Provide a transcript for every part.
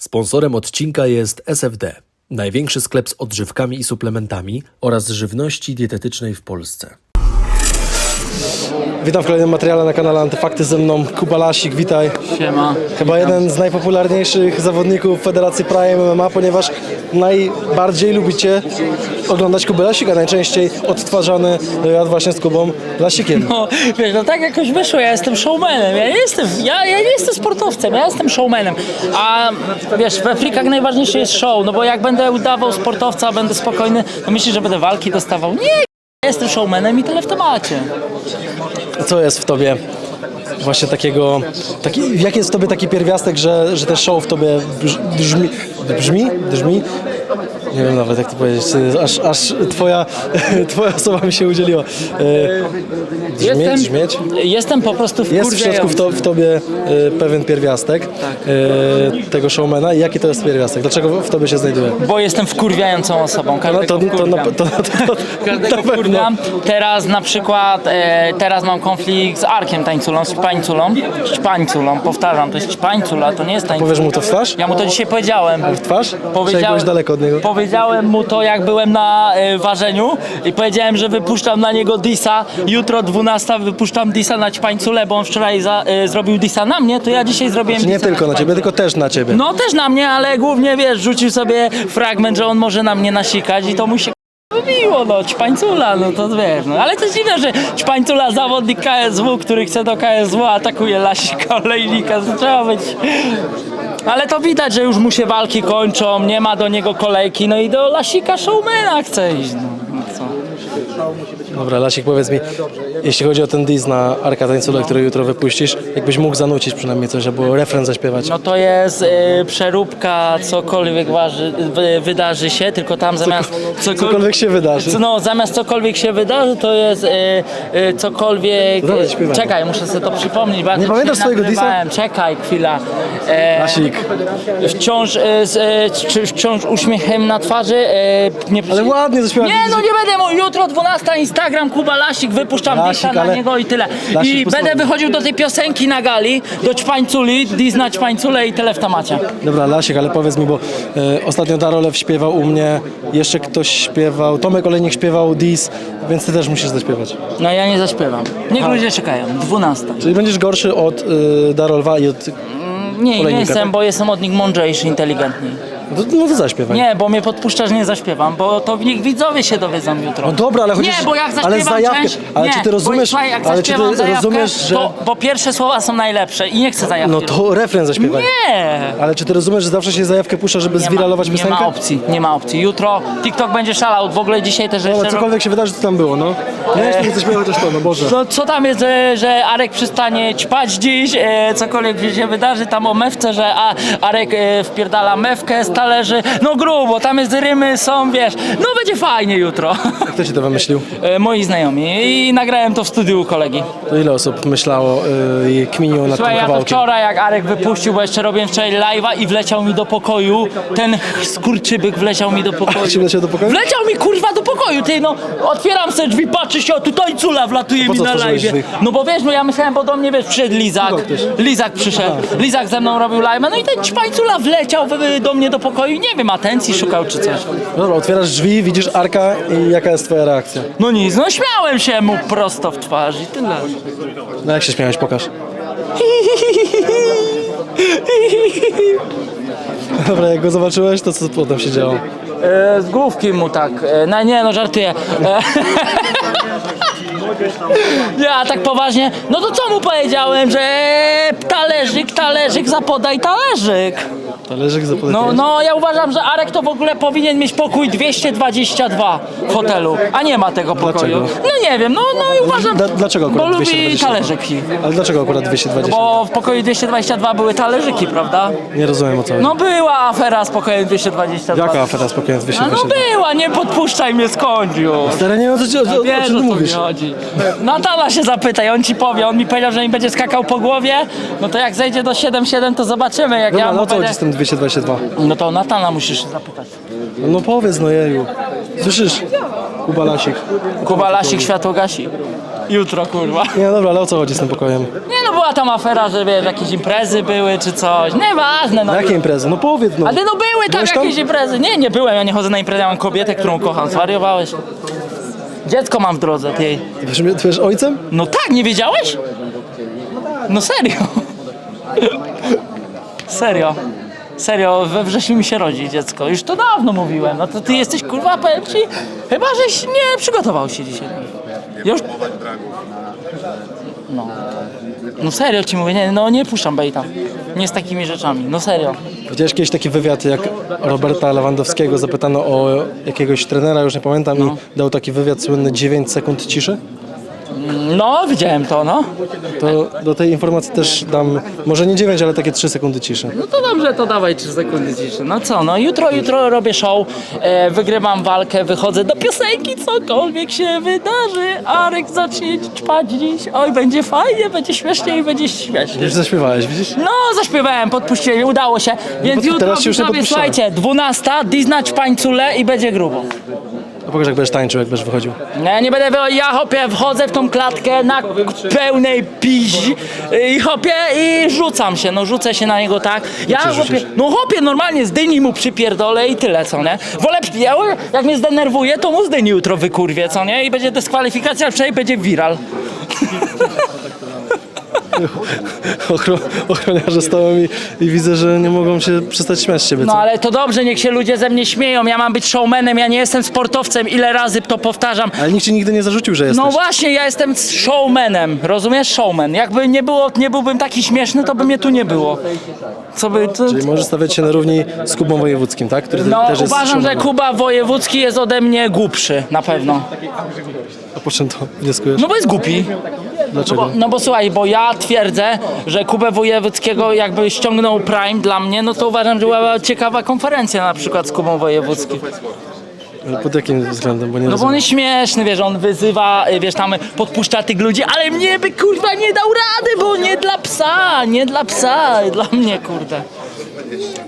Sponsorem odcinka jest SFD, największy sklep z odżywkami i suplementami oraz żywności dietetycznej w Polsce. Witam w kolejnym materiale na kanale Antyfakty ze mną Kuba Lasik, witaj. Siema. Chyba jeden z najpopularniejszych zawodników Federacji Prime MMA, ponieważ najbardziej lubicie oglądać Kubę Lasika, najczęściej odtwarzany wywiad właśnie z Kubą Lasikiem. No, wiesz, no tak jakoś wyszło, ja jestem showmanem, ja nie jestem, ja, ja nie jestem sportowcem, ja jestem showmanem. A wiesz, we frikach najważniejszy jest show, no bo jak będę udawał sportowca, będę spokojny, to myślisz, że będę walki dostawał? Nie, ja jestem showmanem i tyle w temacie. Co jest w tobie właśnie takiego, taki, jaki jest w tobie taki pierwiastek, że, że ten show w tobie brz- brzmi, brzmi, brzmi? Nie wiem nawet jak to powiedzieć, aż, aż twoja, twoja osoba mi się udzieliła. E, Brzmieć, brzmieć? jestem po prostu Jest w środku w, to, w tobie e, pewien pierwiastek e, tego showmana. I jaki to jest pierwiastek? Dlaczego w tobie się znajduje? Bo jestem wkurwiającą osobą, No każdego to, to, wkurwiam. na, to, to, to, Każdego na pewno. wkurwiam. Teraz na przykład, e, teraz mam konflikt z Arkiem Tańculą, z Pańculą. Pańculą, powtarzam, to jest Pańcula, to nie jest Tańcula. Powiesz mu to w twarz? Ja mu to dzisiaj powiedziałem. W twarz? Czy jak byłeś daleko od Powiedziałem mu to, jak byłem na e, ważeniu i powiedziałem, że wypuszczam na niego disa. Jutro 12 wypuszczam disa na Ćpańcule, bo on wczoraj za, e, zrobił disa na mnie, to ja dzisiaj zrobiłem Czy nie disa tylko na ciebie, Ćpańcule. tylko też na ciebie. No też na mnie, ale głównie wiesz, rzucił sobie fragment, że on może na mnie nasikać i to mu się wybiło, no, Ćpańcula, no to wiesz, no. Ale to dziwne, że Ćpańcula, zawodnik KSW, który chce do KSW, atakuje Lasika, olejnika, to trzeba być... Ale to widać, że już mu się walki kończą, nie ma do niego kolejki, no i do Lasika showmana chce iść, no, Dobra, Lasik, powiedz mi, jeśli chodzi o ten diss na Arka Tańcula, który jutro wypuścisz, jakbyś mógł zanucić przynajmniej coś, albo refren zaśpiewać. No to jest y, przeróbka, cokolwiek waży, wy, wydarzy się, tylko tam zamiast Cokolwiek się wydarzy. Co- No, zamiast cokolwiek się wydarzy, to jest e, e, cokolwiek. Śpiewaj. Czekaj, muszę sobie to przypomnieć. Bardzo Nie pamiętasz swojego nagrywałem. Czekaj, chwila. E, Lasik. wciąż, e, z, e, czy, wciąż uśmiechem na twarzy. E, nie, Ale ładnie zaśpiewać. nie, no nie będę mówił. Jutro 12 Instagram Kuba Lasik, wypuszczam Lasik, disa na ale- niego i tyle. Lasik I posłuchaj. będę wychodził do tej piosenki na gali, do Ćpańculi, dis na Ćpańcule i tyle w temacie. Dobra, Lasik, ale powiedz mi, bo e, ostatnio Darolew śpiewał u mnie, jeszcze ktoś śpiewał, Tomek Olejnik śpiewał diss, więc ty też musisz zaśpiewać. No ja nie zaśpiewam. Niech ludzie czekają. 12. Czyli będziesz gorszy od y, Darolwa i od... Nie, nie jestem, tak? bo jestem od nich mądrzejszy, inteligentniej. No, to- no to zaśpiewaj. Nie, bo mnie podpuszczasz, nie zaśpiewam, bo to niech widzowie się dowiedzą jutro. No dobra, ale chociaż... Nie, bo jak ale zaśpiewam zajawkę, część, ale nie, czy ty rozumiesz, bo, słuchaj, jak ale czy ty zajawkę, rozumiesz, że... to, bo pierwsze słowa są najlepsze i nie chcę zajawki. No to refren zaśpiewaj. Nie! Ale czy ty rozumiesz, że zawsze się zajawkę puszcza, żeby Nie ma, zwiralować nie piosenkę? ma opcji, nie ma opcji. Jutro TikTok będzie szalał, w ogóle dzisiaj też No, jeszcze... ale cokolwiek się wydarzy, to tam było, no. Nie, jeszcze nie zaśpiewać też to, no Boże. No co tam jest, że, Arek przestanie ćpać dziś, e, cokolwiek się wydarzy tam o mewce, że a, Arek e, wpierdala mewkę talerzy, no grubo, tam jest rymy, są, wiesz, no będzie fajnie jutro. Kto ci to wymyślił? E, moi znajomi i nagrałem to w studiu u kolegi. To ile osób myślało y, i kminiło nad Słuchaj, tym ja to kawałkiem? wczoraj jak Arek wypuścił, bo jeszcze robiłem wczoraj live'a i wleciał mi do pokoju, ten skurczybyk wleciał mi do pokoju. Ci wleciał do pokoju? Wleciał mi kurwa do pokoju, ty no, otwieram sobie drzwi, patrzę się, o tutaj cula wlatuje po mi co na otworzyłeś drzwi? No bo wiesz, no ja myślałem, bo do mnie wiesz, przyszedł Lizak? Lizak przyszedł, Lizak ze mną robił live, no i ten ćpańcula wleciał do mnie do pokoju, nie wiem, atencji szukał czy coś. Dobra, otwierasz drzwi, widzisz Arka i jaka jest twoja reakcja? No nic, no śmiałem się mu prosto w twarz i tyle. No jak się śmiałeś, pokaż. Dobra, jak go zobaczyłeś, to co potem się działo? E, z główki mu tak. E, no nie, no żartuję. E, ja tak poważnie. No to co mu powiedziałem, że talerzyk, talerzyk, zapodaj talerzyk. Talerzyk zapodać. No, no ja uważam, że Arek to w ogóle powinien mieć pokój 222 w hotelu, a nie ma tego pokoju. Dlaczego? No nie wiem, no, no i uważam, Dla- dlaczego akurat bo lubi 222? talerzyki. Ale dlaczego akurat 220? Bo w pokoju 222 były talerzyki, prawda? Nie rozumiem o co chodzi. No była afera z pokojem 222. Jaka afera z pokojem A no 222? była, nie podpuszczaj mnie skąd już. Stary, nie wiem o co, ci- o, o, o Czym o ty co mówisz. mi chodzi. Natana się zapytaj, on ci powie, on mi powiedział, że mi będzie skakał po głowie, no to jak zejdzie do 7-7 to zobaczymy jak Dobra, ja no mu o co chodzi będę... z tym 222? No to Natana musisz się zapytać. No powiedz, no jeju. Słyszysz? Kuba Lasik. Kuba Lasik światło gasi. Jutro, kurwa. Nie, no dobra, ale o co chodzi z tym pokojem? Nie no, była tam afera, że wiesz, jakieś imprezy były czy coś. Nieważne, no. Na jakie imprezy? No powiedz, no. Ale no były tam Byłeś tam? jakieś imprezy. Nie, nie byłem, ja nie chodzę na imprezę, ja mam kobietę, którą kocham. Zwariowałeś? Dziecko mam w drodze, ty. Ty wiesz, ty wiesz ojcem? No tak, nie wiedziałeś? No serio. Serio. Serio, we wrześniu mi się rodzi dziecko. Już to dawno mówiłem. No to ty jesteś kurwa, powiem ci, chyba żeś nie przygotował się dzisiaj. Już... No. No serio ci mówię, nie, no nie puszczam bejta. Nie z takimi rzeczami, no serio. Widziałeś kiedyś taki wywiad, jak Roberta Lewandowskiego zapytano o jakiegoś trenera, już nie pamiętam, No. i dał taki wywiad słynny 9 sekund ciszy? No, widziałem to, no. To do tej informacji też dam, może nie 9, ale takie 3 sekundy ciszy. No to dobrze, to dawaj 3 sekundy ciszy. No co, no jutro, jutro robię show, e, wygrywam walkę, wychodzę do piosenki, cokolwiek się wydarzy. Arek zacznie ćpać dziś. Oj, będzie fajnie, będzie śmiesznie i będzie śmiesznie. Już zaśpiewałeś, widzisz? No, zaśpiewałem, podpuścili, udało się. Więc to jutro teraz się już nie widzowie, podpuszczamy. słuchajcie, 12, Disney pańcule i będzie grubo. Pokaż jak będziesz tańczył, jak będziesz wychodził. Nie, nie będę, wy- ja hopie, wchodzę w tą klatkę na pełnej piździ i hopie i rzucam się, no rzucę się na niego tak. Ja hopie, rzucisz? no hopie, normalnie z dyni mu przypierdolę i tyle, co nie? Wolę, ja, jak mnie zdenerwuje, to mu z dyni jutro wykurwie, co nie? I będzie dyskwalifikacja, a przynajmniej będzie viral. Ochro, ochroniarze stoją i, i widzę, że nie mogą się przestać śmiać z ciebie. No ale to dobrze, niech się ludzie ze mnie śmieją, ja mam być showmanem, ja nie jestem sportowcem, ile razy to powtarzam. Ale nikt ci nigdy nie zarzucił, że jesteś. No właśnie, ja jestem showmanem, rozumiesz? Showman. Jakby nie było, nie byłbym taki śmieszny, to by mnie tu nie było. Co by... To... Czyli możesz stawiać się na równi z Kubą Wojewódzkim, tak? Który No też jest uważam, że. Kuba Wojewódzki jest ode mnie głupszy, na pewno. A po czym to wnioskujesz? No bo jest głupi. Dlaczego? No bo słuchaj, bo ja twierdzę, że Kubę Wojewódzkiego jakby ściągnął Prime dla mnie, no to uważam, że była ciekawa konferencja na przykład z Kubą Wojewódzkim. Pod jakim względem? Bo nie No bo on rozumiem. jest śmieszny, wiesz, on wyzywa, y, wiesz, tam podpuszcza tych ludzi, ale mnie by kurwa nie dał rady, bo nie dla psa, nie dla psa, dla mnie kurde.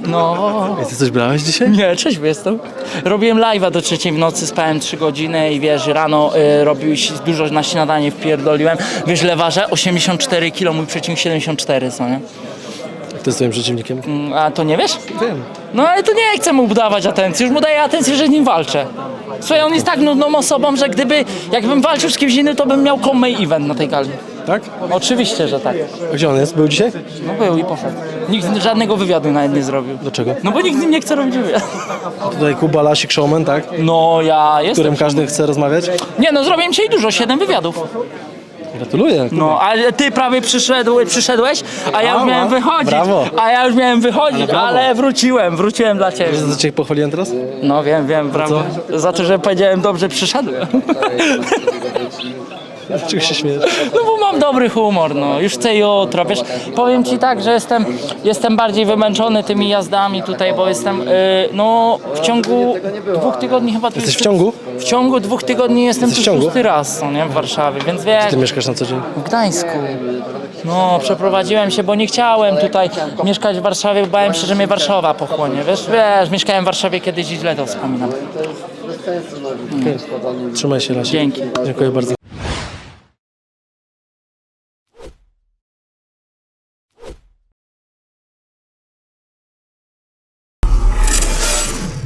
No. Ty coś brałeś dzisiaj? Nie, cześć, jestem. Robiłem live'a do trzeciej w nocy, spałem 3 godziny i wiesz, rano y, robiłeś dużo na śniadanie, wpierdoliłem. Wiesz, ważę? 84 kg, mój przeciwnik 74, co nie? Kto jest twoim przeciwnikiem? Mm, A to nie wiesz? Wiem. No ale to nie chcę mu dawać atencji, już mu daję atencję, że z nim walczę. Słuchaj, on jest tak nudną osobą, że gdyby, jakbym walczył z kimś innym, to bym miał main event na tej gali. Tak? Oczywiście, że tak. A gdzie on jest? Był dzisiaj? No był i poszedł. Nikt żadnego wywiadu nawet nie zrobił. Dlaczego? No bo nikt z nim nie chce robić wywiadu. Tutaj Kuba Lasik Showman, tak? No ja Z jestem. którym każdy chce rozmawiać? Nie no, zrobiłem dzisiaj dużo, 7 wywiadów. Gratuluję. No, ale ty prawie przyszedł, przyszedłeś, a ja już Brawo, miałem wychodzić. brawo. A ja już miałem wychodzić, Ale wróciłem, wróciłem dla ciebie. Za co cię pochwaliłem teraz? No wiem, wiem, brawo. Za to, że powiedziałem dobrze przyszedłem. Dlaczego się śmiejesz? No bo mam dobry humor, no. Już chcę jutro, wiesz. Powiem ci tak, że jestem, jestem bardziej wymęczony tymi jazdami tutaj, bo jestem, y, no, w ciągu dwóch tygodni chyba... tu Jesteś w jestem- ciągu? W ciągu dwóch tygodni jestem Jesteś tu w ciągu? szósty raz, no nie, w Warszawie, więc wiesz... Ty mieszkasz na co dzień? W Gdańsku. No, przeprowadziłem się, bo nie chciałem tutaj mieszkać w Warszawie, bo bałem się, że mnie Warszawa pochłonie. Wiesz, wiesz, mieszkałem w Warszawie kiedyś i źle to wspominam. Trzymaj się, Lasik. Dzięki. Dziękuję bardzo.